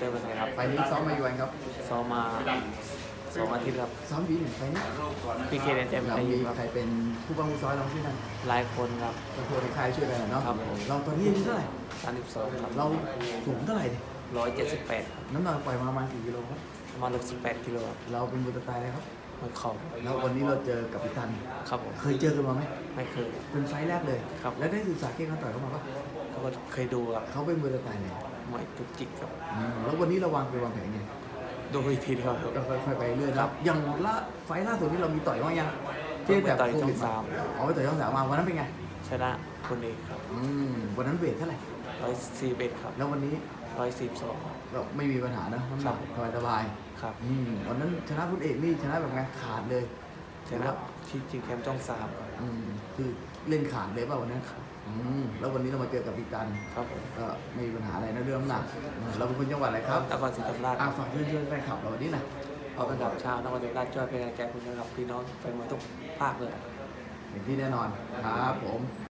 เตอร์บันไทยครับไฟล์นี้ซ้อมมาอยู่วันครับซ้อมมาสองอาทิตย์ครับซ้อมดีหนึ่งไฟล์นี้พีเคเดนเอ็มเราไอมีครับใครเป็นผู้บังคับซ้อยเราที่นั่นหลายคนครับก็ตัวในค่ายช่วยกันเนาะครับผม เราตอนนี้อายุเท่าไหร่สามสิบสองครับเราสูงเท่าไหร่ดิร้อยเจ็ดสิบแปดครับน้ำหนักปล่อยมาประมาณกี่กิโลครับประมาณหกสิบแปดกิโลครับเราเป็นบุตรตายเลยครับมันเข่าแล้ววันนี้เราเจอกับพิตัน ครับผมเคยเจอกันมาไหมไม่เคยครับเป็นไฟล์แรกเลย ครับ แล้วได้ศึกษาเก่งเขาต่อยเขามาปะเขาก็เคยดูครับเขาเป็นบุตรตายเลย มวยจุกจิกครับอืมแล้ววันนี้เราวางไปวางแผนไงดูอีกทีเดียวครับ ก็ค่อยๆไปเรื่อยคนะรับอย่างล่าไฟล์ล่าสุดที่เรามีต่อยบ้างยังไปต่อยโควิดช่องสามเอาไปต่อยช่องสามมาวันนั้นเป็นไงชนะคนเอกครับอืมวันนั้นเวทเท่าไหร่ร้อยสี่เอ็ดครับแล้ววันนี้ร้อยสิบสอง เราไม่มีปัญหานะน้ำหนักสบายสบายครับๆอืมวันนั้นชนะคุณเอกนี่ชนะแบบไงขาดเลย ชนะที่จริงแคมป์จ้องสามอืมคือเล่นขาดเลยเปล่าวันนั้นครับอืมแล้ววันนี้เรามาเจอกับพิตันครับผมก็ไม่มีปัญหาอะไรนะเรื่องน้ำหนักเราเป็นคนจังหวัดอะไรครับนครศรีธรรมราชอาฝากเพื่อนๆแฟนคลับเราวันนี้หนะเอาระดับชาวนครศรีธรรมราชช่วยเป็นกำลังใจคุณนะครับพี่น้องแฟนมวยทุกภาคเลยเป็นที่แน่นอนครับผม